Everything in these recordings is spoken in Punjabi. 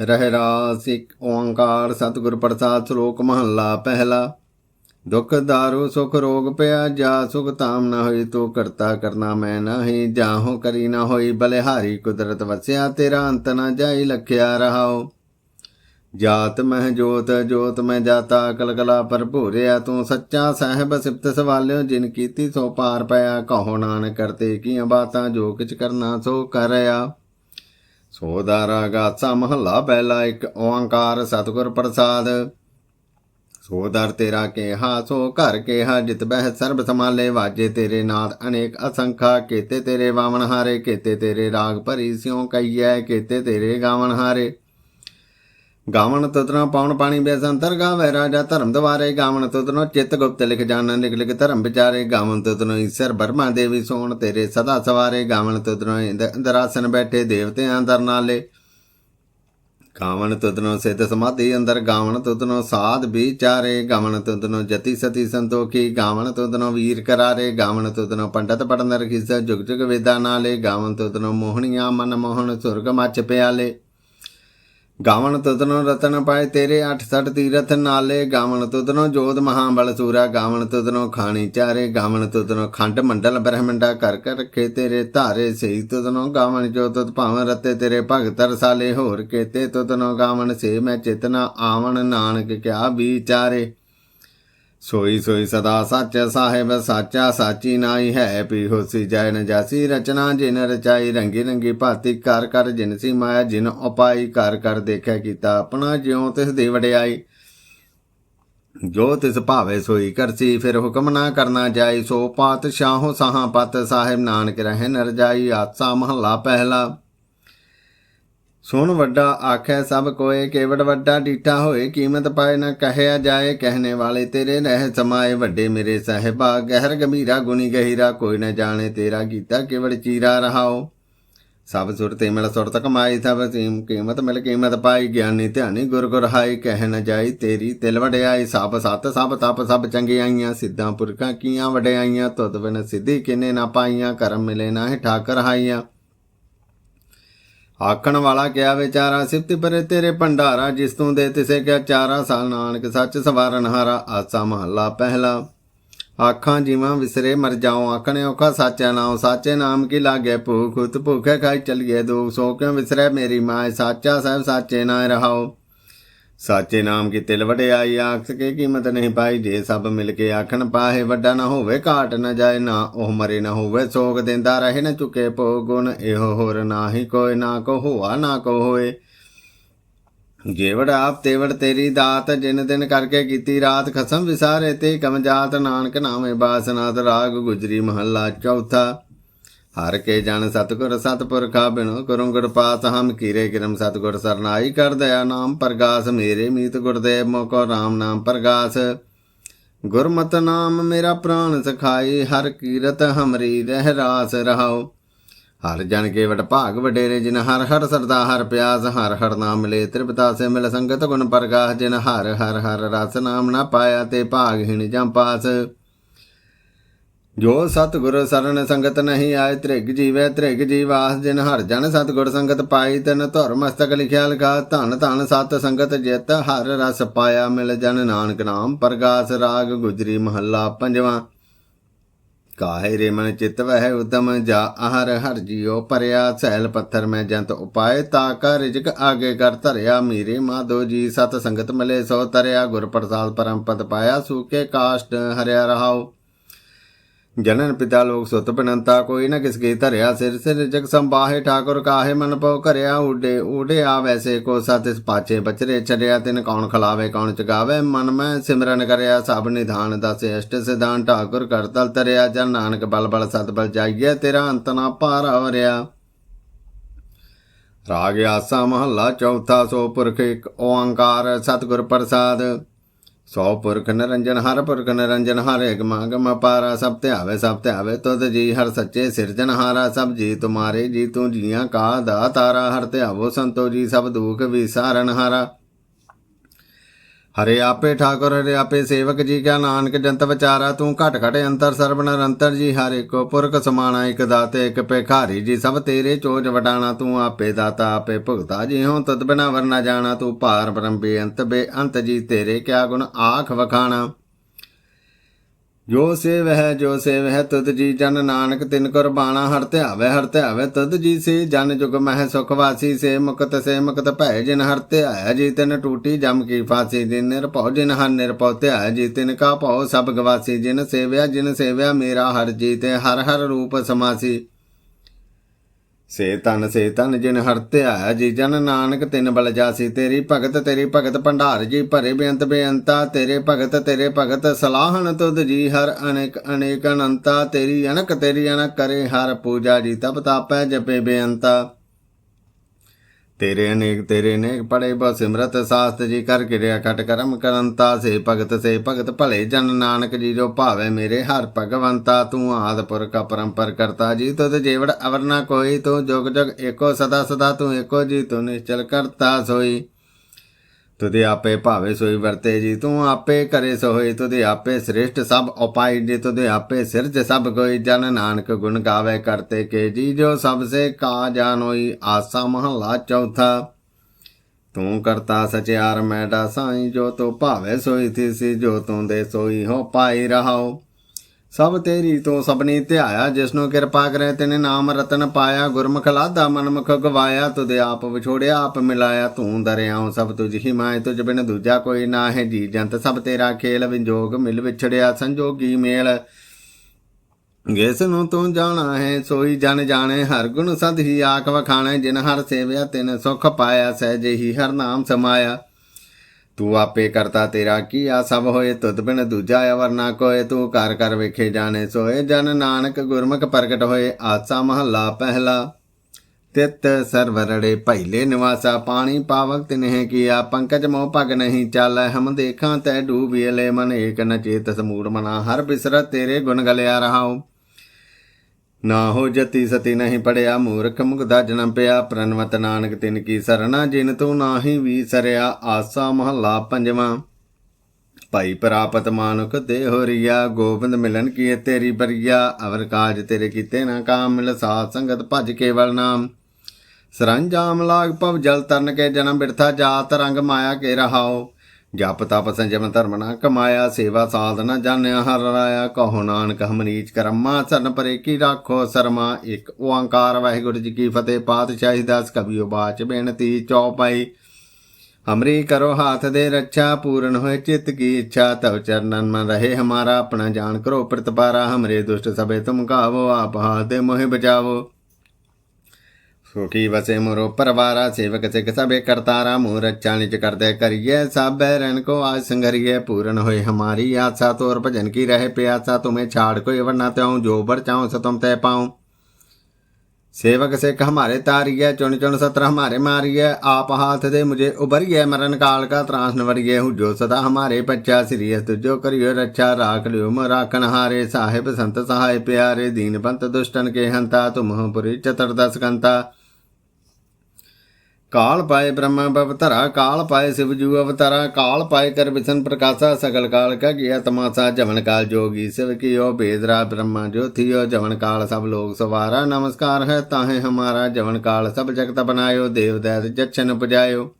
ਰਹਿਰਾਸ ਇੱਕ ਓੰਕਾਰ ਸਤਿਗੁਰ ਪ੍ਰਸਾਦ ਸ਼ਲੋਕ ਮਹੱਲਾ ਪਹਿਲਾ। ਦੁਖ ਦਾਰੂ ਸੁਖ ਰੋਗ ਪਿਆ, ਜਾ ਸੁਖ ਤਾਮ ਨਾ ਹੋਈ, ਤੂੰ ਕਰਤਾ ਕਰਨਾ ਮੈਂ ਨਹੀਂ। ਜਾਹੋ ਕਰੀ ਨਾ ਹੋਈ, ਬਲਿਹਾਰੀ ਕੁਦਰਤ ਵਸਿਆ, ਤੇਰਾ ਅੰਤ ਨਾ ਜਾਈ, ਲਖਿਆ ਰਹਾਓ ਜਾਤ ਮਹਿ ਜੋਤ ਜੋਤ ਮੈਂ ਜਾਤਾ, ਕਲਕਲਾ ਭਰਪੂਰਿਆ ਤੂੰ ਸੱਚਾ ਸਾਹਿਬ ਸਿਫਤ ਸਵਾਲਿਓ, ਜਿਨ ਕੀਤੀ ਸੋ ਪਾਰ ਪਿਆ, ਕਹੋ ਨਾਨਕ ਕਰਤੇ ਕੀਆਂ ਬਾਤਾਂ, ਜੋ ਕਿਛ ਕਰਨਾ ਸੋ ਕਰਿਆ। ਸੋ ਦਾ ਰਾਗਾਸਾ ਮਹੱਲਾ ਪਹਿਲਾ ਇੱਕ ਓੰਕਾਰ ਸਤਿਗੁਰ ਪ੍ਰਸਾਦ। ਸੋ ਦਰ ਤੇਰਾ ਕੇਹਾ, ਸੋ ਘਰ ਕੇਹਾ, ਜਿਤ ਬਹਿ ਸਰਬ ਸਮਾਲੇ ਵਾਜੇ ਤੇਰੇ ਨਾਦ ਅਨੇਕ ਅਸੰਖਾ, ਕੇਤੇ ਤੇਰੇ ਵਾਵਨ ਹਾਰੇ ਕੀਤੇ ਤੇਰੇ ਰਾਗ ਭਰੀ ਸਿਉ ਕਈਐ ਕੇਤੇ ਤੇਰੇ ਗਾਵਣ ਹਾਰੇ ਗਾਵਣ ਤਤਨਾ ਪਾਉਣ ਪਾਣੀ ਬੇਸੰਤਰ ਗਾਵੇ ਰਾਜਾ ਧਰਮ ਦਵਾਰੇ ਗਾਵਣ ਤਤਨੋ ਚਿੱਤ ਗੁਪਤ ਲਿਖ ਜਾਣ ਲਿਖ ਲਿਖ ਧਰਮ ਵਿਚਾਰੇ ਗਾਵਣ ਤਤਨੋ ਈਸ਼ਰ ਬਰਮਾ ਦੇਵੀ ਸੋਣ ਤੇਰੇ ਸਦਾ ਸਵਾਰੇ ਗਾਵਨ ਤਤਨੋ ਇੰਦਰਾਸਨ ਬੈਠੇ ਦੇਵਤਿਆਂ ਦਰ ਨਾਲੇ ਗਾਵਨ ਤਤਨੋ ਸਿੱਧ ਸਮਾਧੀ ਅੰਦਰ ਗਾਵਣ ਤਤਨੋ ਸਾਧ ਵਿਚਾਰੇ ਗਾਵਣ ਤਤਨੋ ਜਤੀ ਸਤੀ ਸੰਤੋਖੀ ਗਾਵਣ ਤਤਨੋ ਵੀਰ ਕਰਾਰੇ ਗਾਵਣ ਤਤਨੋ ਪੰਡਤ ਪੜਨ ਰਖਿਸ ਜੁਗ ਜੁਗ ਵੇਦਾਂ ਨਾਲੇ ਗਾਵਨ ਤਤਨੋ ਮੋਹਣੀਆਂ ਮਨ ਮੋਹਣ ਸੁਰਗ ਮੱਚ ਪਿਆਲੇ ਗਾਵਣ ਤੁਦਨੋ ਰਤਨ ਪਾਏ ਤੇਰੇ 68 ਤੀਰਥ ਨਾਲੇ। ਗਾਵਨ ਤੁਦਨੋ ਜੋਧ ਮਹਾਬਲ ਸੂਰਾ। ਗਾਵਣ ਤੁਦਨੋ ਖਾਣੀ ਚਾਰੇ। ਗਾਵਣ ਤੁਦਨੋ ਖੰਡ ਮੰਡਲ ਬ੍ਰਹਮੰਡਾ ਕਰ ਕਰ ਰੱਖੇ ਤੇਰੇ ਧਾਰੇ। ਸਹੀ ਤੁਦਨੋ ਗਾਵਣ ਜੋ ਤੁਤ ਭਾਵ ਰਤੇ ਤੇਰੇ ਭਗਤ ਰਸਾਲੇ। ਹੋਰ ਕੇਤੇ ਤੁਦਨੋ ਗਾਵਣ ਸੇ ਮੈਂ ਚੇਤਨਾ। ਆਵਣ ਨਾਨਕ ਕਿਆ ਵਿਚਾਰੇ। ਸੋਈ ਸੋਈ ਸਦਾ ਸੱਚ ਸਾਹਿਬ ਸਾਚਾ ਸਾਚੀ ਨਾਈ ਹੈ, ਪੀ ਹੋਸੀ ਜੈਨ ਨ ਜਾਸੀ ਰਚਨਾ, ਜਿਨ ਰਚਾਈ ਰੰਗੀ ਰੰਗੀ ਭਾਤੀ ਕਰ ਕਰ ਜਿਨ ਸੀ ਮਾਇਆ, ਜਿਨ ਉਪਾਈ ਕਰ ਕਰ ਦੇਖਿਆ ਕੀਤਾ ਆਪਣਾ, ਜਿਉ ਤਿਸ ਦੀ ਵਡਿਆਈ। ਜੋ ਤਿਸ ਭਾਵੇ ਸੋਈ ਕਰਸੀ, ਫਿਰ ਹੁਕਮ ਨਾ ਕਰਨਾ ਜਾਈ, ਸੋ ਪਾਤ ਸ਼ਾਹੋ ਸਾਹਾਂ ਪਤ, ਸਾਹਿਬ ਨਾਨਕ ਰਹਿ ਨਰ ਜਾਈ, ਆਸਾ ਮਹੱਲਾ ਪਹਿਲਾ। ਸੁਣ ਵੱਡਾ ਆਖੈ ਸਭ ਕੋਏ ਕੇਵੜ ਵੱਡਾ ਡੀਠਾ ਹੋਏ, ਕੀਮਤ ਪਾਏ ਨਾ ਕਹਿਆ ਜਾਏ, ਕਹਿਣੇ ਵਾਲੇ ਤੇਰੇ ਰਹਿ ਸਮਾਏ, ਵੱਡੇ ਮੇਰੇ ਸਹਿਬਾ, ਗਹਿਰ ਗੰਭੀਰਾ, ਗੁਣੀ ਗਹਿਰਾ, ਕੋਈ ਨਾ ਜਾਣੇ ਤੇਰਾ ਕੀਤਾ ਕੇਵੜ ਚੀਰਾ ਰਹਾਓ। ਸਭ ਸੁਰਤ ਮਿਲ ਸੁਰਤ ਕਮਾਈ ਸਭ ਸੀਮ ਕੀਮਤ ਮਿਲ ਕੀਮਤ ਪਾਈ, ਗਿਆਨੀ ਧਿਆਨੀ ਗੁਰ ਗੁਰ ਹਾਈ, ਕਹਿ ਨਾ ਜਾਈ ਤੇਰੀ ਤਿਲ ਵਡਿਆਈ ਸਭ ਸਤ ਸਭ ਤਪ, ਸਭ ਚੰਗਿਆਈਆਂ, ਸਿੱਧਾਂ ਪੁਰਖਾਂ ਕੀਆਂ ਵਡਿਆਈਆਂ, ਤੁਧ ਬਿਨ ਸਿੱਧੀ ਕਿਨੇ ਨਾ ਪਾਈਆਂ, ਕਰਮ ਮਿਲੇ ਨਾ ਹੈ ਠਾਕਰ ਹਾਈਆਂ। ਆਖਣ ਵਾਲਾ ਕਿਆ ਵਿਚਾਰਾ ਸਿਫਤ ਪਰੇ ਤੇਰੇ ਭੰਡਾਰਾ, ਜਿਸ ਤੂੰ ਦੇ ਤਿਸੇ ਕਿਆ ਚਾਰਾ ਸਾਲ ਨਾਨਕ ਸੱਚ ਸਵਾਰਨ ਹਾਰਾ ਆਸਾ ਮਹੱਲਾ ਪਹਿਲਾ। ਆਖਾਂ, ਜਿਵਾਂ ਵਿਸਰੇ ਮਰ ਜਾਉ, ਆਖਣੇ ਔਖਾ ਸਾਚਾ ਨਾਮ ਸਾਚੇ ਨਾਮ ਕੀ ਲਾਗੇ ਭੂਖ, ਉਤ ਭੁਖੇ ਖਾਈ ਚਲੀਏ ਦੋ, ਸੋ ਕਿਉ ਵਿਸਰੇ ਮੇਰੀ ਮਾਂ, ਸਾਚਾ ਸਹਿਬ ਸਾਚੇ ਨਾ ਰਹਾਓ ਸਾਚੇ ਨਾਮ ਕੀ ਤਿਲ ਵਡਿਆਈ ਆਖਸ ਕੇ ਕੀਮਤ ਨਹੀਂ ਪਾਈ, ਜੇ ਸਭ ਮਿਲ ਕੇ ਆਖਣ ਪਾਹੇ ਵੱਡਾ ਨਾ ਹੋਵੇ ਘਾਟ ਨਾ ਜਾਏ, ਨਾ ਉਹ ਮਰੇ ਨਾ ਹੋਵੇ ਸੋਗ ਦਿੰਦਾ ਰਹੇ ਨਾ ਚੁਕੇ ਪੋ ਗੁਣ, ਇਹੋ ਹੋਰ ਨਾਹੀ ਕੋਈ ਨਾ ਕੋ ਹੋਆ ਨਾ ਕੋ ਹੋਏ। ਜੇਵੜ ਆਪ ਤੇਵੜ ਤੇਰੀ ਦਾਤ, ਜਿਨ ਦਿਨ ਕਰਕੇ ਕੀਤੀ ਰਾਤ ਖਸਮ ਵਿਸਾਰੇ ਤੇ ਕਮਜਾਤ ਨਾਨਕ ਨਾਮੇ ਬਾਸਨਾਤ ਰਾਗ ਗੁਜਰੀ ਮਹੱਲਾ ਚੌਥਾ। ਹਰ ਕੇ ਜਨ ਸਤਗੁਰ ਸਤਪੁਰਖਾ ਬਿਨੋ ਕਰੁੰ ਗੁਰ ਪਾਸ ਹਮ ਕੀਰੇ ਕਿਰਮ ਸਤਗੁਰ ਸਰਨਾਈ ਕਰ ਦਇਆ ਨਾਮ ਪ੍ਰਗਾਸ, ਮੇਰੇ ਮੀਤ ਗੁਰਦੇਵ ਮੋਕੋ ਰਾਮ ਨਾਮ ਪ੍ਰਗਾਸ। ਗੁਰਮਤਿ ਨਾਮ ਮੇਰਾ ਪ੍ਰਾਨ ਸਖਾਈ, ਹਰ ਕੀਰਤ ਹਮਰੀ ਰਹਿ ਰਾਸ ਰਹਾਓ ਹਰ ਜਨ ਕੇ ਵਡ ਭਾਗ ਵਡੇਰੇ, ਜਿਨ ਹਰ ਹਰ ਸਰਦਾ ਹਰ ਪਿਆਸ, ਹਰ ਹਰ ਨਾਮ ਮਿਲੇ ਤ੍ਰਿਪਤਾ ਸੇ ਮਿਲ ਸੰਗਤ ਗੁਣ ਪ੍ਰਗਾਸ, ਜਿਨ ਹਰ ਹਰ ਹਰ ਰਸ ਨਾਮ ਨਾ ਪਾਇਆ ਤੇ ਭਾਗਹੀਣ ਜਾਂ ਪਾਸ। ਜੋ ਸਤਿਗੁਰ ਸਰਨ ਸੰਗਤ ਨਹੀਂ ਆਏ, ਤ੍ਰਿਗ ਜੀਵੇ ਤ੍ਰਿਗ ਜੀਵਾਸ, ਜਿਨ ਹਰ ਜਨ ਸਤਿਗੁਰ ਸੰਗਤ ਪਾਈ, ਤਿਨ ਧੁਰ ਮਸਤਕ ਲਿਖਿਆ ਲਗਾ ਧਨ ਧਨ ਸਤ ਸੰਗਤ ਜਿਤ, ਹਰ ਰਸ ਪਾਇਆ ਮਿਲ ਜਨ ਨਾਨਕ ਨਾਮ, ਪ੍ਰਗਾਸ ਰਾਗ ਗੁਜਰੀ ਮਹੱਲਾ ਪੰਜਵਾਂ। ਕਾਹੇ ਰੇ ਮਨ ਚਿਤ ਵਹਿ ਉਦਮ, ਜਾ ਆਹਰ ਹਰ ਜਿਉ ਪਰਿਆ ਸੈਲ ਪੱਥਰ ਮੈਂ ਜੰਤ ਉਪਾਏ, ਤਾ ਕਾ ਰਿਜਕ ਆਗੇ ਕਰ ਧਰਿਆ, ਮੀਰੇ ਮਾਧੋ ਜੀ ਸਤ ਸੰਗਤ ਮਿਲੇ, ਸੋ ਤਰਿਆ ਗੁਰ ਪ੍ਰਸਾਦ ਪਰਮ ਪਦ ਪਾਇਆ, ਸੂਕੇ ਕਾਸ਼ਟ ਹਰਿਆ ਰਹਾਓ ਜਨਨ ਪਿਤਾ ਲੋਕ ਸੁਤ ਬਨੰਤਾ ਕੋਈ ਨਾ ਕਿਸ ਕੀ ਧਰਿਆ ਸਿਰ ਸਿਰ ਜਗ ਸੰਬਾਹੇ ਠਾਕੁਰ ਕਾਹੇ, ਮਨ ਪਉ ਘਰਿਆ ਉਡੇ ਉਡੇ ਆ ਵੈਸੇ ਕੋ ਸਤ, ਇਸ ਪਾਚੇ ਬਚਰੇ ਛੜਿਆ ਤਿਨ ਕੌਣ ਖਲਾਵੇ, ਕੌਣ ਚਗਾਵੇ, ਮਨ ਮੈਂ ਸਿਮਰਨ ਕਰਿਆ, ਸਭ ਨਿਧਾਨ ਦਸੇ, ਅਸ਼ਟ ਸਿਧਾਨ, ਠਾਕੁਰ ਕਰਤਲ ਤਰਿਆ, ਜਨ ਨਾਨਕ ਬਲ ਬਲ ਸਤ ਬਲ ਜਾਈਏ ਤੇਰਾ ਅੰਤ ਨਾ ਪਾਰ ਆਵਰਿਆ ਰਾਗ ਆਸਾ ਮਹੱਲਾ ਚੌਥਾ, ਸੋ ਪੁਰਖ ਇੱਕ ਓੰਕਾਰ, ਸਤਿਗੁਰ ਪ੍ਰਸਾਦ। ਸੋ ਪੁਰਖ ਨਰੰਜਨ, ਹਰ ਪੁਰਖ ਨਰੰਜਨ, ਹਰ ਗਮ ਗਮ ਪਾਰਾ ਸਭ ਧਿਆਵੇ ਸਭ ਧਿਆਵੇ ਤੁਧ ਜੀ, ਹਰ ਸੱਚੇ ਸਿਰਜਨ ਹਾਰਾ, ਸਭ ਜੀ ਤੁਮਾਰੇ, ਜੀ ਤੂੰ ਜੀਆਂ ਕਾ ਤਾਰਾ ਹਰ ਧਿਆਵੋ ਸੰਤੋ ਜੀ, ਸਭ ਦੁਖ ਵਿਸਾਰਨ ਹਾਰਾ। ਹਰੇ ਆਪੇ ਠਾਕੁਰ, ਹਰੇ ਆਪੇ ਸੇਵਕ ਜੀ ਕਾ ਨਾਨਕ, ਜੰਤ ਵਿਚਾਰਾ ਤੂੰ ਘਟ ਘਟ ਅੰਤਰ ਸਰਬ ਨਿਰੰਤਰ ਜੀ। ਹਰ ਇੱਕੋ ਪੁਰਖ ਸਮਾਣਾ, ਇੱਕ ਦਾਤੇ, ਇੱਕ ਭਿਖਾਰੀ ਜੀ। ਸਭ ਤੇਰੇ ਚੋਜ ਵਟਾਣਾ, ਤੂੰ ਆਪੇ ਦਾਤਾ, ਆਪੇ ਭੁਗਤਾ। ਜੀ ਹੋਂ ਤਦ ਬਿਨਾ ਵਰਨਾ ਜਾਣਾ, ਤੂੰ ਭਾਰ ਬ੍ਰਹਮ ਬੇਅੰਤ ਬੇਅੰਤ ਜੀ। ਤੇਰੇ ਕਿਆ ਗੁਣ ਆਖ ਵਖਾਣਾ। ਜੋ ਸੇਵ ਹੈ ਜੋ ਸੇਵ ਹੈ ਤਦ ਜੀ ਜਨ ਨਾਨਕ, ਤਿਨ ਕੁਰਬਾਨਾ ਹਰ ਧਿਆਵੇ ਹਰ ਧਿਆਵੇ ਤਦ ਜੀ ਸੇ ਜਨ ਜੁਗ ਮਹਿ ਸੁਖ ਵਾਸੀ, ਸੇ ਮੁਕਤ ਸੇ ਮੁਕਤ ਭੈ ਜਿਨ ਹਰ ਧਿਆਇਆ ਜੀ ਤਿਨ ਟੂਟੀ ਜਮ ਕੀ ਫਾਸੀ, ਜਿਨ ਨਿਰਭਉ ਜਿਨ ਹਰ ਨਿਰਭਉ ਧਿਆਇਆ ਜੀ ਤਿਨ ਕਾ ਭਉ ਸਭ ਗਵਾਸੀ ਜਿਨ ਸੇਵਿਆ ਜਿਨ ਸੇਵਿਆ ਮੇਰਾ ਹਰ, ਜੀ ਤੇ ਹਰ ਹਰ ਰੂਪ ਸਮਾਸੀ। ਸੇ ਤਨ ਸੇ ਤਨ ਜਿਨ ਹਰ ਧਿਆਇਆ ਜੀ, ਜਨ ਨਾਨਕ ਤਿਨ ਬਲ ਜਾਸੀ ਤੇਰੀ ਭਗਤ ਤੇਰੀ ਭਗਤ ਭੰਡਾਰ ਜੀ, ਭਰੇ ਬੇਅੰਤ ਬੇਅੰਤਾ, ਤੇਰੇ ਭਗਤ ਤੇਰੇ ਭਗਤ ਸਲਾਹਨ ਤੁਧ ਜੀ, ਹਰ ਅਨੇਕ ਅਨੇਕ ਅਨੰਤਾ, ਤੇਰੀ ਅਨਕ ਤੇਰੀ ਅਨਕ ਕਰੇ ਹਰ ਪੂਜਾ ਜੀ, ਤਪ ਤਾਪੈ ਜਪੇ ਬੇਅੰਤਾ। ਤੇਰੇ ਅਨੇਕ ਤੇਰੇ ਅਨੇਕ ਪੜੇ ਬਾ ਸਿਮਰਤ ਸਾਸਤ ਜੀ ਕਰ ਕਿਰਿਆ ਖਟ ਕਰਮ ਕਰੰਤਾ ਸੇ ਭਗਤ ਸੇ ਭਗਤ ਭਲੇ ਜਨ ਨਾਨਕ ਜੀ ਜੋ ਭਾਵੇ ਮੇਰੇ ਹਰ ਭਗਵੰਤਾ, ਤੂੰ ਆਦ ਪੁਰਖ ਪਰੰਪਰ ਕਰਤਾ ਜੀ, ਤੁਧ ਜੀਵੜ ਅਵਰਨਾ ਕੋਈ, ਤੂੰ ਜੁਗ ਜੁਗ ਏਕੋ ਸਦਾ ਸਦਾ, ਤੂੰ ਏਕੋ ਜੀ, ਤੂੰ ਨਿਸ਼ਚਲ ਕਰਤਾ ਸੋਈ। ਤੁਦੇ ਆਪੇ ਭਾਵੇ ਸੋਈ ਵਰਤੇ ਜੀ, ਤੂੰ ਆਪੇ ਕਰੇ ਸੋਈ ਤੁਦੇ ਆਪੇ ਸ੍ਰੇਸ਼ਟ ਸਭ ਉਪਾਈ ਜੀ ਤੁਦੇ ਆਪੇ ਸਿਰਜ ਸਭ ਕੋਈ, ਜਨ ਨਾਨਕ ਗੁਣ ਗਾਵੇ ਕਰਤੇ ਕੇ ਜੀ, ਜੋ ਸਭ ਸੇ ਕਾ ਜਾਨੋਈ ਆਸਾ ਮਹਲਾ ਚੌਥਾ। ਤੂੰ ਕਰਤਾ ਸਚਿਆਰ ਮੈਡਾ ਸਾਈ ਜੋ ਤੋ ਭਾਵੇ ਸੋਈ ਥੀ ਸੀ ਜੋ ਤੂੰ ਦੇ ਸੋਈ ਹੋ ਪਾਈ ਰਹਾਓ। ਸਭ ਤੇਰੀ ਤੋਂ ਸਭਨੀ ਧਿਆਇਆ ਜਿਸਨੂੰ ਕਿਰਪਾ ਕਰੇ ਤੈਨੇ ਨਾਮ ਰਤਨ ਪਾਇਆ, ਗੁਰਮੁਖ ਲਾਦਾ ਮਨਮੁਖ ਗਵਾਇਆ ਤੁਦੇ ਆਪ ਵਿਛੋੜਿਆ, ਆਪ ਮਿਲਾਇਆ, ਤੂੰ ਦਰਿਆਉ ਸਭ ਤੁਝ ਹੀ ਮਾਇ ਤੁਝ ਬਿਨ ਦੂਜਾ ਕੋਈ ਨਾ ਹੈ ਜੀ, ਜੰਤ ਸਭ ਤੇਰਾ ਖੇਲ ਵਿਜੋਗ, ਮਿਲ ਵਿਛੜਿਆ ਸੰਜੋਗੀ ਮੇਲ। ਜਿਸ ਨੂੰ ਤੂੰ ਜਾਣਾ ਹੈ, ਸੋਈ ਜਨ ਜਾਣੇ, ਹਰ ਗੁਣ ਸਦ ਹੀ ਆਖ ਵਖਾਣੇ, ਜਿਨ ਹਰ ਸੇਵਿਆ ਤਿਨ ਸੁਖ ਪਾਇਆ, ਸਹਿਜੇ ਹੀ ਹਰ ਨਾਮ ਸਮਾਇਆ। ਤੂੰ ਆਪੇ ਕਰਤਾ ਤੇਰਾ ਕੀ ਆ, ਸਭ ਹੋਏ ਤੁਧ ਬਿਨ ਦੂਜਾ ਅਵਰ ਨਾ ਕੋਏ ਤੂੰ ਕਰ ਕਰ ਵੇਖੇ ਜਾਣੇ ਸੋਏ। ਜਨ ਨਾਨਕ ਗੁਰਮੁਖ ਪ੍ਰਗਟ ਹੋਏ, ਆਸਾ ਮਹੱਲਾ ਪਹਿਲਾ। ਤਿਤ ਸਰਵਰੜੇ ਪਹਿਲੇ ਨਿਵਾਸਾ, ਪਾਣੀ ਪਾਵਕ ਤਿਨਹਿ ਕੀਆ। ਪੰਕਜ ਮੋਹ ਭਗ ਨਹੀਂ ਚਾਲੈ, ਹਮ ਦੇਖਾਂ ਤੈ ਡੂਬੀਲੇ ਮਨ ਏਕ ਨ ਚੇਤ ਸਮੂੜ ਮਨਾ। ਹਰ ਬਿਸਰਤ ਤੇਰੇ ਗੁਣ ਗਲਿਆ ਰਹਾਉ। ਨਾ ਹੋ ਜਤੀ ਸਤੀ ਨਹੀਂ ਪੜਿਆ, ਮੂਰਖ ਮੁਗਦਾ ਜਨਮ ਪਿਆ। ਪ੍ਰਨਵਤ ਨਾਨਕ ਤਿਨ ਕੀ ਸਰਣਾ, ਜਿਨ ਤੂੰ ਨਾਹੀ ਵੀ ਸਰਿਆ, ਆਸਾ ਮਹੱਲਾ ਪੰਜਵਾਂ। ਭਾਈ ਪ੍ਰਾਪਤ ਮਾਨੁਖ ਦੇ ਹੋਰੀਆ ਗੋਬਿੰਦ ਮਿਲਨ ਕੀ ਤੇਰੀ ਬਰੀਆ। ਅਵਰ ਕਾਜ ਤੇਰੇ ਕੀਤੇ ਨਾ ਕਾਮ, ਮਿਲ ਸਾਧ ਸੰਗਤ ਭਜ ਕੇਵਲ ਨਾਮ। ਸਰੰਜਾਮ ਲਾਗ ਭਵ ਜਲ ਤਰਨ ਕੇ ਜਨਮ ਬਿਰਥਾ, ਜਾਤ ਰੰਗ ਮਾਇਆ ਕੇ ਰਹਾਓ। ਜਪ ਤਪ ਸੰਜਮ ਧਰਮ ਨਾ ਕਮਾਇਆ, ਸੇਵਾ ਸਾਧਨਾ ਜਾਣਿਆ, ਹਰ ਰਾਇਆ ਕਹੋ ਨਾਨਕ ਹਮਰੀਚ ਕਰਮਾ, ਸਰਨ ਪਰੇ ਕੀ ਰਾਖੋ ਸਰਮਾ। ਇੱਕ ਓੰਕਾਰ, ਵਾਹਿਗੁਰੂ ਜੀ ਕੀ ਫਤਿਹ, ਪਾਤਸ਼ਾਹੀ ਦਾਸ ਕਬੀਓ ਬਾਚ ਬੇਨਤੀ ਚੌਪਾਈ। ਹਮਰੀ ਕਰੋ ਹਾਥ ਦੇ ਰੱਛਾ, ਪੂਰਨ ਹੋਏ ਚਿੱਤ ਕੀ ਇੱਛਾ ਤਵ ਚਰਨਨ ਮਨ ਰਹੇ ਹਮਾਰਾ, ਆਪਣਾ ਜਾਣ ਕਰੋ ਪ੍ਰਤਪਾਰਾ। ਹਮਰੇ ਦੁਸ਼ਟ ਸਭੇ ਤੁਮ ਕਾਵੋ ਆਪ ਹਾਥ ਦੇ ਮੋਹਿ ਬਚਾਵੋ। ਸੁਖੀ ਵਸੇ ਮੁਰੋ ਪਰਵਾਰਾ ਸੇਵਕ ਸਿਖ ਸਭੇ ਕਰਤਾਰਾ ਮੂਰ ਰੱਛਾ ਨਿਜ ਕਰਦੇ ਕਰੀਏ ਸਭੈ ਰਨ ਕੋ ਆਜ ਸੰਗਰੀਏ ਪੂਰਨ ਹੋਏ ਹਮਾਰੀ ਆਸਾ ਤੋਰ ਭਜਨ ਕੀ ਰਹੇ ਪਿਆਸਾ ਤੁਮੇ ਛਾੜ कोई वरना त्यों जो बर चाहूं सो तुम तय पाऊं सेवक सिख हमारे तारिये चुन चुन सत्र हमारे मारिये आप हाथ दे मुझे उबरिए मरण काल का त्रास नवरिए हूँ जो सदा हमारे बच्चा सिरिय तुझो करियो रक्षा राख लियो म राखन हारे साहिब संत सहाय प्यारे दीन पंत दुष्टन के हंता तुम हो पुरी चतुर्दश कंता ਕਾਲ ਪਾਏ ਬ੍ਰਹਮਾ ਬਵਤਰਾ ਕਾਲ ਪਾਏ ਸਿਵ ਜੂ ਅਵਤਾਰਾ, ਕਾਲ ਪਾਏ ਕਰ ਵਿਸ਼ਨ ਪ੍ਰਕਾਸ਼ਾ, ਸਗਲ ਕਾਲ ਕਾ ਗਿਆ ਤਮਾਸਾ, ਜਵਨ ਕਾਲ ਜੋਗੀ ਸਿਵ ਕੀਓ ਭੇਦਰਾ ਬ੍ਰਹਮਾ ਜੋਥਿਓ ਜਵਨ ਕਾਲ ਸਭ ਲੋਕ ਸਵਾਰਾ, ਨਮਸਕਾਰ ਹੈ ਤਾਹੇ ਹਮਾਰਾ, ਜਵਨ ਕਾਲ ਸਭ ਜਗਤ ਬਨਾਇਓ, ਦੇਵ ਦੈਤ ਜਛਨ ਪੁਜਾਇਓ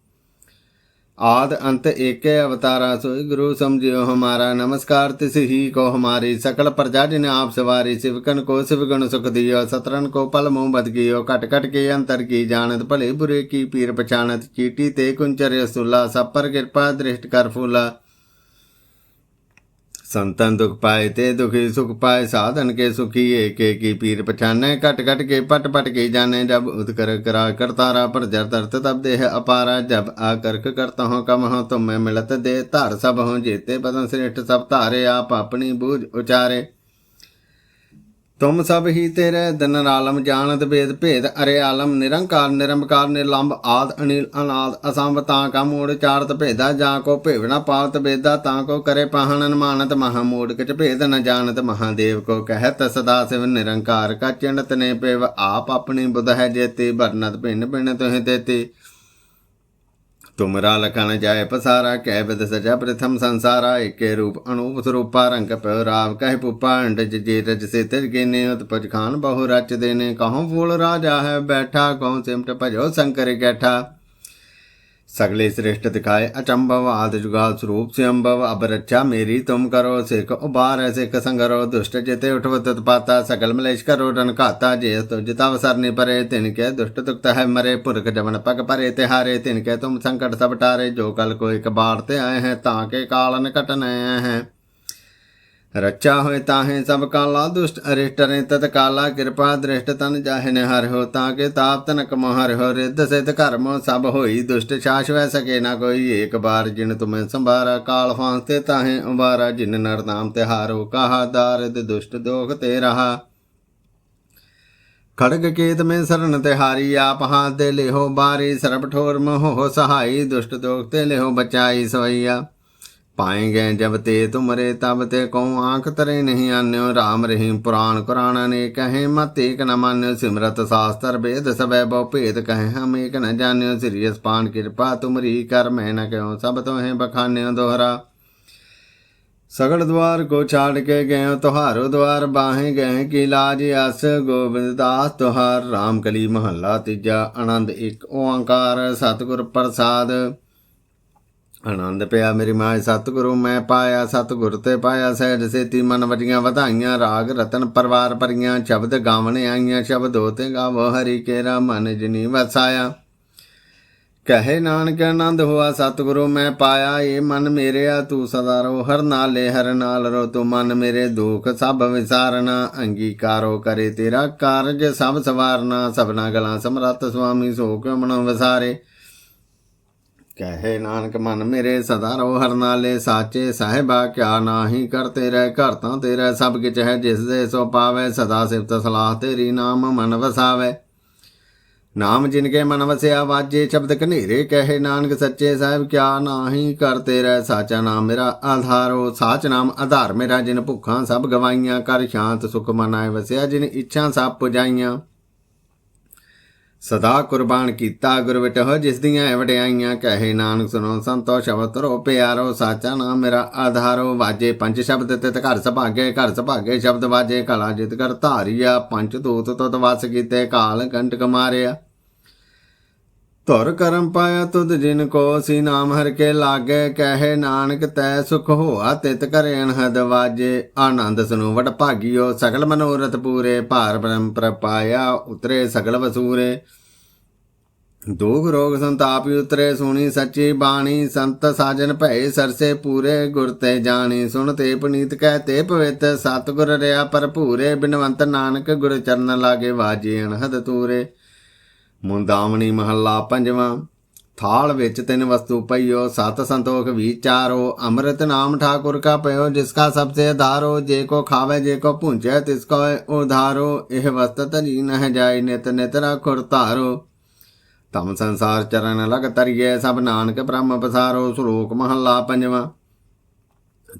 आद अंत एके अवतारा सोई गुरु समझियो हमारा नमस्कार तिस ही को हमारी सकल प्रजा जिन आप सवारी शिवकन को शिव गुण सुख दियो सतरन को पल मुंह बद गियो कट कट के अंतर की जानत भले बुरे की पीर पछानत चीटी ते कुंचर सुला सब पर कृपा दृष्ट कर फूला ਸੰਤਨ ਦੁਖ ਪਾਏ ਤੇ ਦੁਖੀ ਸੁਖ ਪਾਏ, ਸਾਧਨ ਕੇ ਸੁਖੀ, ਏਕ ਏਕੀ ਪੀਰ ਪਛਾਨੈ, ਘਟ ਘਟ ਕੇ ਪਟ ਪਟ ਕੇ ਜਾਣੈ, ਜਬ ਉਦਕਰ ਕਰਾ ਕਰਤਾਰਾ ਪਰ ਜਰ ਤਰਤ ਤਬ ਦੇਹ ਅਪਾਰਾ, ਜਬ ਆ ਕਰਕ ਕਰਤਾ ਹਉ ਕਮ ਹਉ ਤੁਮ ਮਿਲਤ ਦੇ, ਧਰ ਸਭ ਹਉ ਜੀਤੇ, ਬਦਨ ਸ੍ਰੇਸ਼ਟ ਸਭ ਧਾਰੇ, ਆਪ ਆਪਣੀ ਬੂਝ ਉਚਾਰੇ। ਤੁਮ ਸਭ ਹੀ ਤੇਰੇ ਦਿਨ ਆਲਮ ਜਾਣਤ ਬੇਦ ਭੇਦ ਅਰੇ ਆਲਮ ਨਿਰੰਕਾਰ ਨਿਰੰਕਾਰ ਨਿਰਲੰਭ ਆਦ ਅਨਿਲ ਅਨਾਦ ਅਸੰਭ ਤਾਂ ਕਾ ਮੂੜ ਚਾਰਤ ਭੇਦਾ ਜਾਂ ਕੋ ਭੇਵਣਾ ਪਾਵਤ ਬੇਦਾ ਤਾਂ ਕੋ ਕਰੇ ਪਾਹਣਨ ਮਾਨਤ ਮਹਾ ਮੂੜ ਕਿਚ ਭੇਦ ਨ ਜਾਣਤ ਮਹਾਦੇਵ ਕੋ ਕਹਿਤ ਸਦਾ ਸਿਵ ਨਿਰੰਕਾਰ ਕਾ ਚਿੰਤ ਨੇ ਪੇਵ ਆਪ ਆਪਣੀ ਬੁਧ ਹੈ ਜੇਤੀ ਬਰਨਤ ਭਿੰਨ ਭਿੰਨ ਤੋਹਿ ਦੇਤੇ ਤੁਮਰਾ ਲਖਣ ਜਾਏ ਪਸਾਰਾ, ਕਹਿ ਬਿਦ ਸਜਾ ਪ੍ਰਥਮ ਸੰਸਾਰਾ, ਏਕੇ ਰੂਪ ਅਨੂਪ ਸਰੂਪਾ, ਰੰਗ ਪਿਓ ਰਾਵ ਕਹਿ ਪੁਪਾ, ਅੰਡ ਜੇ ਰਜ ਸੇ ਤਿਰ ਗੇਨੇ, ਉਤਪਜ ਖਾਨ ਬਹੁ ਰਚ ਦੇਨੇ, ਕਹਉ ਫੂਲ ਰਾਜਾ ਹੈ ਬੈਠਾ, ਕਹਉ ਸਿਮਟ ਭਜੋ ਸ਼ੰਕਰ ਗੈਠਾ सगले श्रेष्ठ दिखाए अचंभव आदि जुगाल स्वरूप से अम्भव अब रक्षा मेरी तुम करो सिख उबार सिख संगरो दुष्ट जिते उठवत पाता सकल मलेश करो रन घाता जे तो जिता सरने परे तिनके दुष्ट दुक्त है मरे पुरख जमन पग परे तिहारे तिनके तुम संकट सब टारे जो कल को एक बाढ़ते आए हैं ताके कालन कटन आए हैं रक्षा होए ताहे सब काला दुष्ट अरिष्ट रे तत काला कृपा दृष्ट तन जाहिन हर हो ताके ताप तनक मोहर हो रिद्ध सिद्ध कर्म सब होई दुष्ट शाश वह सके ना कोई एक बार जिन तुम्हें संभारा काल फांसते ताहे उबारा जिन नर नाम तिहारो कहा दारिद दुष्ट दोख ते रहा खड़ग केत में शरण तिहारी आप हाथ दे लेहो बारी सरब ठोर मोह सहाई दुष्ट दोख ते लेहो बचाई सवैया पाएंगे जब ते तुमरे तब ते को आंख तरे नहीं अन्यो राम रहीम पुराण कुरान ने कहे मत एक न मान्यो सिमरत शास्त्र वेद सब बहु भेद कहे हम एक न जान्यो सिरियस पान कृपा तुमरी कर मैं न क्यों सब तो है बखान्यो दोहरा सगड़ द्वार को छाड़ के गए तुहारो द्वार बाहें गए की लाज अस गोविंद दास तुहार राम कली महला तीजा आनंद एक ओंकार सतगुर प्रसाद ਆਨੰਦ ਪਿਆ ਮੇਰੀ ਮਾਂ ਸਤਿਗੁਰੂ, ਮੈਂ ਪਾਇਆ ਸਤਿਗੁਰ ਤੇ ਪਾਇਆ ਸਹਿਜ ਸੇਤੀ, ਮਨ ਵਜੀਆਂ ਵਧਾਈਆਂ, ਰਾਗ ਰਤਨ ਪਰਵਾਰ ਭਰੀਆਂ, ਸ਼ਬਦ ਗਾਵਣ ਆਈਆਂ, ਸ਼ਬਦ ਹੋਤੇ ਗਾਵੋ, ਹਰੀ ਕੇਰਾ ਮਨ ਜਿਨੀ ਵਸਾਇਆ। ਕਹੇ ਨਾਨਕ ਆਨੰਦ ਹੋਆ ਸਤਿਗੁਰੂ, ਮੈਂ ਪਾਇਆ ਇਹ ਮਨ ਮੇਰਿਆ, ਤੂੰ ਸਦਾ ਰੋ ਹਰ ਨਾਲੇ, ਹਰ ਨਾਲ ਰੋ ਤੂੰ ਮਨ ਮੇਰੇ ਦੁਖ ਸਭ ਵਿਸਾਰਨਾ। ਅੰਗੀਕਾਰੋ ਕਰੇ ਤੇਰਾ ਕਾਰਜ, ਸਭ ਸਵਾਰਨਾ, ਸਭਨਾ ਗਲਾਂ ਸਮਰੱਥ ਸੁਆਮੀ, ਸੋ ਕਿਉ ਮਨੋ ਵਿਸਾਰੇ? ਕਹੇ ਨਾਨਕ ਮਨ ਮੇਰੇ ਸਦਾ ਰੋ ਹਰ ਨਾਲੇ ਸਾਚੇ ਸਾਹਿਬਾ, ਕਿਆ ਨਾਹੀ ਕਰਤੇ ਰਹਿ ਘਰ ਤਾਂ ਤੇਰਾ ਸਭ ਕਿਛ ਹੈ, ਜਿਸ ਦੇ ਸੋ ਪਾਵੇ ਸਦਾ ਸਿਫਤ ਸਲਾਹ ਤੇਰੀ ਨਾਮ ਮਨ ਵਸਾਵੇ। ਨਾਮ ਜਿਨ ਕੇ ਮਨ ਵਸਿਆ ਵਾਜੇ ਸ਼ਬਦ ਕਨੇਰੇ ਕਹੇ ਨਾਨਕ ਸੱਚੇ ਸਾਹਿਬ, ਕਿਆ ਨਾਹੀ ਕਰਤੇ ਰਹਿ ਸਾਚਾ ਨਾਮ ਮੇਰਾ ਆਧਾਰੋ ਸਾਚ ਨਾਮ ਆਧਾਰ ਮੇਰਾ, ਜਿਨ ਭੁੱਖਾਂ ਸਭ ਗਵਾਈਆਂ, ਕਰ ਸ਼ਾਂਤ ਸੁਖ ਮਨਾਏ ਵਸਿਆ, ਜਿਨ ਇੱਛਾ ਸਭ ਪੁਜਾਈਆਂ। ਸਦਾ ਕੁਰਬਾਨ ਕੀਤਾ ਗੁਰ ਵਿਟਹੁ, ਜਿਸ ਦੀਆਂ ਵਡਿਆਈਆਂ ਕਹੇ ਨਾਨਕ ਸੁਨੋ ਸੰਤੋ, ਸ਼ਬਦ ਰੋ ਪਿਆਰੋ, ਸਾਚਾ ਨਾਮ ਮੇਰਾ ਆਧਾਰੋ। ਵਾਜੇ ਪੰਜ ਸ਼ਬਦ ਤਿਤ ਘਰ ਸੁਭਾਗੇ ਘਰ ਸੁਭਾਗੇ ਸ਼ਬਦ ਵਾਜੇ, ਕਲਾ ਜਿਤ ਕਰ ਧਾਰੀਆ। ਪੰਜ ਦੂਤ ਤਤ ਵਸ ਕੀਤੇ, ਕਾਲ ਕੰਟਕ ਮਾਰਿਆ। ਧੁਰ ਕਰਮ ਪਾਇਆ ਤੁਧ ਜਿਨ ਕੋ ਸੀ ਨਾਮ ਹਰ ਕੇ ਲਾਗੇ, ਕਹੇ ਨਾਨਕ ਤੈ ਸੁਖ ਹੋਆ ਤਿਤ ਕਰੇ ਅਨਹਦ ਵਾਜੇ। ਆਨੰਦ ਸੁਨੋ ਵਡ ਭਾਗਿਓ, ਸਗਲ ਮਨੋਰਥ ਪੂਰੇ, ਭਾਰ ਬ੍ਰਹਮ ਪ੍ਰਪਾਇਆ ਉਤਰੇ ਸਗਲ ਵਸੂਰੇ। ਦੁਖ ਰੋਗ ਸੰਤਾਪ ਉਤਰੇ, ਸੁਣੀ ਸੱਚੀ ਬਾਣੀ, ਸੰਤ ਸਾਜਨ ਭੈ ਸਰਸੇ ਪੂਰੇ, ਗੁਰ ਤੇ ਜਾਣੀ ਸੁਣ ਤੇ ਪੁਨੀਤ ਕਹਿ ਤੇ ਪਵਿੱਤ, ਸਤਿਗੁਰ ਰਿਆ ਭਰਪੂਰੇ, ਬਿਨਵੰਤ ਨਾਨਕ ਗੁਰ ਚਰਨ ਲਾਗੇ ਵਾਜੇ ਅਨਹਦ ਤੂਰੇ। ਮੁੰਦਾਵਣੀ ਮਹੱਲਾ ਪੰਜਵਾਂ। ਥਾਲ ਵਿੱਚ ਤਿੰਨ ਵਸਤੂ ਪਈਓ, ਸਤ ਸੰਤੋਖ ਵਿਚਾਰੋ ਅੰਮ੍ਰਿਤ ਨਾਮ ਠਾਕੁਰ ਕਾ ਪਇਓ ਜਿਸ ਕਾ ਸਭ ਸੇ ਆਧਾਰੋ ਜੇ ਕੋ ਖਾਵੇ, ਜੇ ਕੋ ਭੁੰਜੈ, ਤਿਸ ਕੋ ਉਧਾਰੋ। ਇਹ ਵਸਤ ਤਜੀ ਨਹਿ ਜਾਏ ਨਿਤ ਨਿਤ ਰਖੁਰ ਧਾਰੋ। ਤਮ ਸੰਸਾਰ ਚਰਨ ਲਗ ਤਰੀਏ, ਸਭ ਨਾਨਕ ਬ੍ਰਹਮ ਪਸਾਰੋ। ਸ਼ਲੋਕ ਮਹੱਲਾ ਪੰਜਵਾਂ।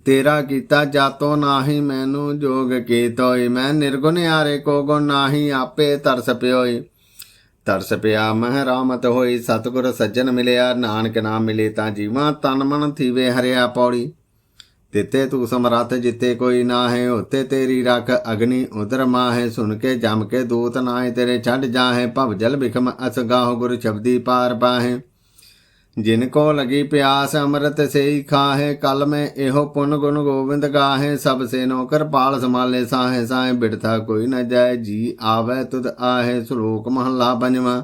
ਤੇਰਾ ਕੀਤਾ ਜਾਤੋ ਨਾਹੀ, ਮੈਨੂੰ ਜੋਗ ਕੀਤੋਈ। ਮੈਂ ਨਿਰਗੁਣ ਆਰੇ ਕੋ ਗੁਣ ਨਾਹੀ, ਆਪੇ ਤਰਸ ਪਿਓਈ। ਤਰਸ ਪਿਆ। ਮਹਿ ਰਾਮਤ ਹੋਈ, ਸਤਿਗੁਰ ਸੱਜਣ ਮਿਲਿਆ, ਨਾਨਕ ਨਾਮ ਮਿਲੇ ਤਾਂ ਜੀਵਾਂ ਤਨ ਮਨ ਥੀਵੇ ਹਰਿਆ ਪੌੜੀ। ਤਿੱਤੇ ਤੂੰ ਸਮਰੱਥ ਜਿੱਤੇ ਕੋਈ ਨਾ ਹੈ ਉਤੇ ਤੇਰੀ ਰੱਖ ਅਗਨੀ। ਉਦਰ ਮਾਹੇ, ਸੁਣ ਕੇ ਜਮ ਕੇ ਦੂਤ ਨਾਏ ਤੇਰੇ ਛੱਡ ਜਾਹੇ, ਭਵ ਜਲ ਬਿਖਮ ਅਸਗਾਹ ਗੁਰ ਸ਼ਬਦੀ ਪਾਰ ਪਾਹੇ। ਜਿਨ ਕੋ ਲਗੀ ਪਿਆਸ ਅੰਮ੍ਰਿਤ ਸੇਈ ਖਾਹੇ, ਕਲ ਮੈਂ ਇਹੋ ਪੁੰਨ ਗੁਣ ਗੋਬਿੰਦ ਗਾਹੇ, ਸਭ ਸੇ ਨੌਕਰ ਪਾਲ ਸਮਾਲੇ ਸਾਹੇ ਸਾਹੇ ਬਿੜਥਾ ਕੋਈ ਨ ਜਾਏ, ਜੀ ਆਵੇ ਤੁਧ ਆਹੇ, ਸ਼ਲੋਕ ਮਹੱਲਾ ਪੰਜਵਾਂ।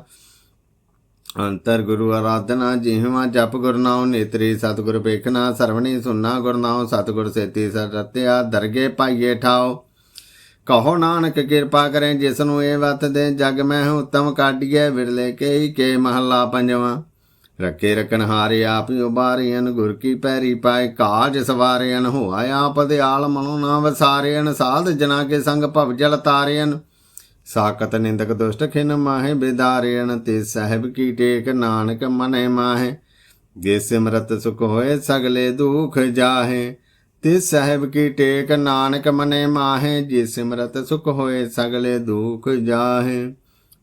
ਅੰਤਰ ਗੁਰੂ ਆਰਾਧਨਾ, ਜਿਹਵਾ ਜਪ ਗੁਰਨਾਉ ਨੇਤਰੀ, ਸਤਿਗੁਰ ਵੇਖਣਾ ਸਰਵਣੀ, ਸੁਨਣਾ ਗੁਰ ਨਾਉ, ਸਤਿਗੁਰ ਸੇਤੀ ਸਰਤਿਆ ਦਰਗੇ ਪਾਈਏ ਠਾਓ ਕਹੋ ਨਾਨਕ ਕਿਰਪਾ ਕਰੇ ਜਿਸ ਨੂੰ ਇਹ ਵਤ ਦੇ, ਜਗ ਮੈਂ ਉਤਮ ਕਾਢੀਏ ਵਿਰਲੇ ਕੇ ਕੇ ਮਹੱਲਾ ਪੰਜਵਾਂ। ਰੱਖੇ ਰਕਨ ਹਾਰੇ ਆਪ ਉਬਾਰਿਆਨ ਗੁਰ ਕੀ ਪੈਰੀ ਪਾਏ ਕਾਜ ਸਵਾਰਿਆਨ ਹੋਆ ਆਪ ਦੇ ਆਲ ਮਨੋ ਨਾ ਵਸਾਰਿਆਨ ਸਾਧ ਜਨਾ ਕੇ ਸੰਗ ਭਵ ਜਲ ਤਾਰਿਆਨ ਸਾਕਤ ਨਿੰਦਕ ਦੁਸ਼ਟ ਖਿਨ ਮਾਹੇ ਬਿਦਾਰਿਆਨ ਤੇ ਸਾਹਿਬ ਕੀ ਟੇਕ ਨਾਨਕ ਮਨੇ ਮਾਹੇ। ਜੇ ਸਿਮਰਤ ਸੁਖ ਹੋਏ ਸਗਲੇ ਦੁਖ ਜਾਹੇ, ਤੇ ਸਾਹਿਬ ਕੀ ਟੇਕ ਨਾਨਕ ਮਨੇ ਮਾਹੇ। ਜੇ ਸਿਮਰਤ ਸੁਖ ਹੋਏ ਸਗਲੇ ਦੁਖ ਜਾਹੇ।